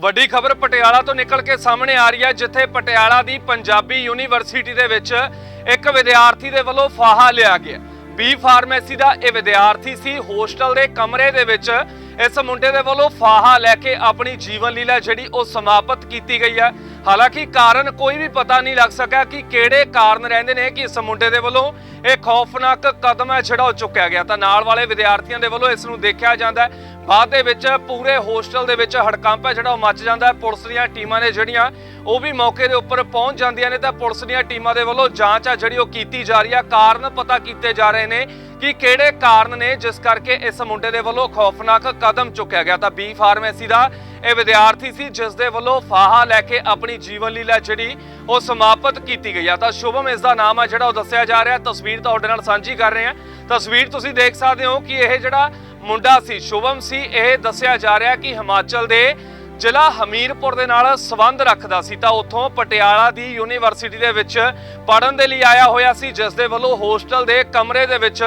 ਵੱਡੀ ਖਬਰ ਪਟਿਆਲਾ ਤੋਂ ਨਿਕਲ ਕੇ ਸਾਹਮਣੇ ਆ ਰਹੀ ਹੈ, ਜਿੱਥੇ ਪਟਿਆਲਾ ਦੀ ਪੰਜਾਬੀ ਯੂਨੀਵਰਸਿਟੀ ਦੇ ਵਿੱਚ ਇੱਕ ਵਿਦਿਆਰਥੀ ਦੇ ਵੱਲੋਂ ਫਾਹਾ ਲਿਆ ਗਿਆ। ਬੀ ਫਾਰਮੇਸੀ ਦਾ ਇਹ ਵਿਦਿਆਰਥੀ ਸੀ, ਹੋਸਟਲ ਦੇ ਕਮਰੇ ਦੇ ਵਿੱਚ ਇਸ ਮੁੰਡੇ ਦੇ ਵੱਲੋਂ ਫਾਹਾ ਲੈ ਕੇ ਆਪਣੀ ਜੀਵਨ ਲੀਲਾ ਜਿਹੜੀ ਉਹ ਸਮਾਪਤ ਕੀਤੀ ਗਈ ਹੈ। ਹਾਲਾਂਕਿ ਕਾਰਨ ਕੋਈ ਵੀ ਪਤਾ ਨਹੀਂ ਲੱਗ ਸਕਿਆ ਕਿ ਕਿਹੜੇ ਕਾਰਨ ਰਹਿੰਦੇ ਨੇ ਕਿ ਇਸ ਮੁੰਡੇ ਦੇ ਵੱਲੋਂ ਇਹ ਖੌਫਨਾਕ ਕਦਮ ਹੈ ਜਿਹੜਾ ਉਹ ਚੁੱਕਿਆ ਗਿਆ। ਤਾਂ ਨਾਲ ਵਾਲੇ ਵਿਦਿਆਰਥੀਆਂ ਦੇ ਵੱਲੋਂ ਇਸ ਨੂੰ ਦੇਖਿਆ ਜਾਂਦਾ ਹੈ। ਬਾਅਦ ਦੇ ਵਿੱਚ ਪੂਰੇ ਹੋਸਟਲ ਦੇ ਵਿੱਚ ਹੜਕੰਪ ਹੈ, ਜਿਹੜਾ ਉਹ ਮੱਚ ਜਾਂਦਾ ਹੈ। ਪੁਲਿਸ ਦੀਆਂ ਟੀਮਾਂ ਨੇ ਜਿਹੜੀਆਂ, ਉਹ ਵੀ ਮੌਕੇ ਦੇ ਉੱਪਰ ਪਹੁੰਚ ਜਾਂਦੀਆਂ ਨੇ ਤਾਂ ਪੁਲਿਸ ਦੀਆਂ ਟੀਮਾਂ ਦੇ ਵੱਲੋਂ ਜਾਂਚ ਆ ਜਿਹੜੀ ਉਹ ਕੀਤੀ ਜਾ ਰਹੀ ਹੈ ਕਾਰਨ ਪਤਾ ਕੀਤੇ ਜਾ ਰਹੇ ਨੇ ਕਿ ਕਿਹੜੇ ਕਾਰਨ ਨੇ, ਜਿਸ ਕਰਕੇ ਇਸ ਮੁੰਡੇ ਦੇ ਵੱਲੋਂ ਖੌਫਨਾਕ ਕਦਮ ਚੁੱਕਿਆ ਗਿਆ। ਤਾਂ ਬੀ ਫਾਰਮੇਸੀ ਦਾ ਇਹ ਵਿਦਿਆਰਥੀ ਸੀ, ਜਿਸ ਦੇ ਵੱਲੋਂ ਫਾਹਾ ਲੈ ਕੇ ਆਪਣੀ ਜੀਵਨ ਲੀਲਾ ਜਿਹੜੀ ਉਹ ਸਮਾਪਤ ਕੀਤੀ ਗਈ ਆ। ਤਾਂ ਸ਼ੁਭਮ ਇਸ ਦਾ ਨਾਮ ਆ ਜਿਹੜਾ ਉਹ ਦੱਸਿਆ ਜਾ ਰਿਹਾ। ਤਸਵੀਰ ਤੁਹਾਡੇ ਨਾਲ ਸਾਂਝੀ ਕਰ ਰਹੇ ਹਾਂ ਤਸਵੀਰ ਤੁਸੀਂ ਦੇਖ ਸਕਦੇ ਹੋ ਕਿ ਇਹ ਜਿਹੜਾ ਮੁੰਡਾ ਸੀ, ਸ਼ੁਭਮ ਸੀ। ਇਹ ਦੱਸਿਆ ਜਾ ਰਿਹਾ ਕਿ ਹਿਮਾਚਲ ਦੇ ਜ਼ਿਲ੍ਹਾ ਹਮੀਰਪੁਰ ਦੇ ਨਾਲ ਸੰਬੰਧ ਰੱਖਦਾ ਸੀ। ਤਾਂ ਉੱਥੋਂ ਪਟਿਆਲਾ ਦੀ ਯੂਨੀਵਰਸਿਟੀ ਦੇ ਵਿੱਚ ਪੜਨ ਦੇ ਲਈ ਆਇਆ ਹੋਇਆ ਸੀ, ਜਿਸ ਦੇ ਵੱਲੋਂ ਹੋਸਟਲ ਦੇ ਕਮਰੇ ਦੇ ਵਿੱਚ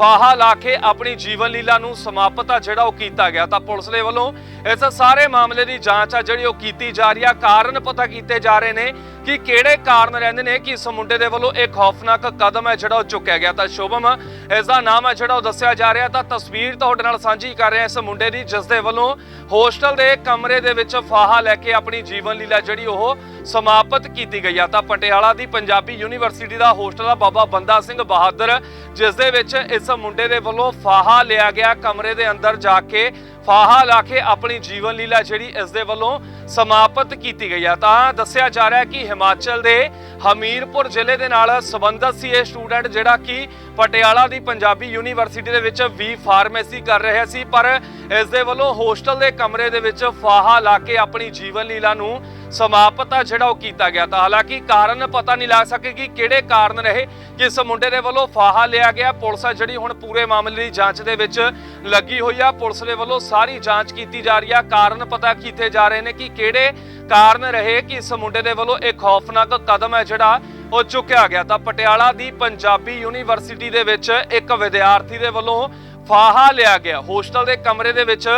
ਫਾਹਾ ਲਾ ਕੇ ਆਪਣੀ ਜੀਵਨ ਲੀਲਾ ਨੂੰ ਸਮਾਪਤ ਆ, ਜਿਹੜਾ ਉਹ ਕੀਤਾ ਗਿਆ। ਤਾਂ ਪੁਲਿਸ ਦੇ ਵੱਲੋਂ ਇਸ ਸਾਰੇ ਮਾਮਲੇ ਦੀ ਜਾਂਚ ਆ, ਜਿਹੜੀ ਉਹ ਕੀਤੀ ਜਾ ਰਹੀ ਆ। ਕਾਰਨ ਪਤਾ ਕੀਤੇ ਜਾ ਰਹੇ ਨੇ ਕਿ ਕਿਹੜੇ ਕਾਰਨ ਰਹਿੰਦੇ ਨੇ, ਕਿ ਇਸ ਮੁੰਡੇ ਦੇ ਵੱਲੋਂ ਇਹ ਖੌਫਨਾਕ ਕਦਮ ਹੈ ਜਿਹੜਾ ਉਹ ਚੁੱਕਿਆ ਗਿਆ। ਤਾਂ ਸ਼ੁਭਮ, ਇਸ ਦਾ ਨਾਮ ਹੈ ਜਿਹੜਾ ਉਹ ਦੱਸਿਆ ਜਾ ਰਿਹਾ। ਤਾਂ ਤਸਵੀਰ ਤੁਹਾਡੇ ਨਾਲ ਸਾਂਝੀ ਕਰ ਰਿਹਾ ਇਸ ਮੁੰਡੇ ਦੀ, ਜਿਸ ਦੇ ਵੱਲੋਂ ਹੋਸਟਲ ਦੇ ਕਮਰੇ ਦੇ ਵਿੱਚ ਫਾਹਾ ਲੈ ਕੇ ਆਪਣੀ ਜੀਵਨ ਲੀਲਾ ਜਿਹੜੀ ਉਹ ਸਮਾਪਤ ਕੀਤੀ ਗਈ ਆ। ਤਾਂ ਪਟਿਆਲਾ ਦੀ ਪੰਜਾਬੀ ਯੂਨੀਵਰਸਿਟੀ ਦਾ ਹੋਸਟਲ ਆ, ਬਾਬਾ ਬੰਦਾ ਸਿੰਘ ਬਹਾਦਰ, ਜਿਸ ਦੇ ਵਿੱਚ ਇਸ ਮੁੰਡੇ ਦੇ ਵੱਲੋਂ ਫਾਹਾ ਲਿਆ ਗਿਆ ਕਮਰੇ ਦੇ ਅੰਦਰ ਜਾ ਕੇ, ਫਾਹਾ ਲਾ ਕੇ ਆਪਣੀ ਜੀਵਨ ਲੀਲਾ ਜਿਹੜੀ ਇਸ ਦੇ ਵੱਲੋਂ ਸਮਾਪਤ ਕੀਤੀ ਗਈ ਆ। ਤਾਂ ਦੱਸਿਆ ਜਾ ਰਿਹਾ ਹੈ ਕਿ ਹਿਮਾਚਲ ਦੇ ਹਮੀਰਪੁਰ ਜ਼ਿਲ੍ਹੇ ਦੇ ਨਾਲ ਸੰਬੰਧਤ ਸੀ ਇਹ ਸਟੂਡੈਂਟ ਜਿਹੜਾ ਕਿ ਪਟਿਆਲਾ ਦੀ ਪੰਜਾਬੀ ਯੂਨੀਵਰਸਿਟੀ ਦੇ ਵਿੱਚ ਵੀ ਫਾਰਮੇਸੀ ਕਰ ਰਿਹਾ ਸੀ, ਪਰ ਇਸ ਦੇ ਵੱਲੋਂ ਹੋਸਟਲ ਦੇ ਕਮਰੇ ਦੇ ਵਿੱਚ ਫਾਹਾ ਲਾ ਕੇ ਆਪਣੀ ਜੀਵਨ ਲੀਲਾ ਨੂੰ ਸਮਾਪਤ ਆ ਜਿਹੜਾ ਉਹ ਕੀਤਾ ਗਿਆ ਤਾਂ ਹਾਲਾਂਕਿ ਕਾਰਨ ਪਤਾ ਨਹੀਂ ਲੱਗ ਸਕੇ ਕਿ ਕਿਹੜੇ ਕਾਰਨ ਰਹੇ। ਕਿ ਇਸ ਮੁੰਡੇ ਦੇ ਵੱਲੋਂ ਫਾਹਾ ਲਿਆ ਗਿਆ। ਪੁਲਿਸ ਆ ਜਿਹੜੀ ਹੁਣ ਪੂਰੇ ਮਾਮਲੇ ਦੀ ਜਾਂਚ ਦੇ ਵਿੱਚ ਲੱਗੀ ਹੋਈ ਆ। ਪੁਲਿਸ ਦੇ ਵੱਲੋਂ ਸਾਰੀ ਜਾਂਚ ਕੀਤੀ ਜਾ ਰਹੀ ਆ। ਕਾਰਨ ਪਤਾ ਕੀਤੇ ਜਾ ਰਹੇ ਨੇ ਕਿ ਕਿਹੜੇ ਕਾਰਨ ਰਹੇ, ਕਿ ਇਸ ਮੁੰਡੇ ਦੇ ਵੱਲੋਂ ਇਹ ਖੌਫਨਾਕ ਕਦਮ ਹੈ ਜਿਹੜਾ ਉਹ ਚੁੱਕਿਆ ਗਿਆ। ਤਾਂ ਪਟਿਆਲਾ ਦੀ ਪੰਜਾਬੀ ਯੂਨੀਵਰਸਿਟੀ ਦੇ ਵਿੱਚ ਇੱਕ ਵਿਦਿਆਰਥੀ ਦੇ ਵੱਲੋਂ ਫਾਹਾ ਲਿਆ ਗਿਆ। ਹੋਸਟਲ ਦੇ ਕਮਰੇ ਦੇ ਵਿੱਚ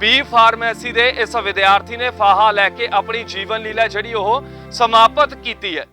ਬੀ ਫਾਰਮੇਸੀ ਦੇ ਇਸ ਵਿਦਿਆਰਥੀ ਨੇ ਫਾਹਾ ਲੈ ਕੇ ਆਪਣੀ ਜੀਵਨ ਲੀਲਾ ਜਿਹੜੀ ਉਹ ਸਮਾਪਤ ਕੀਤੀ ਹੈ।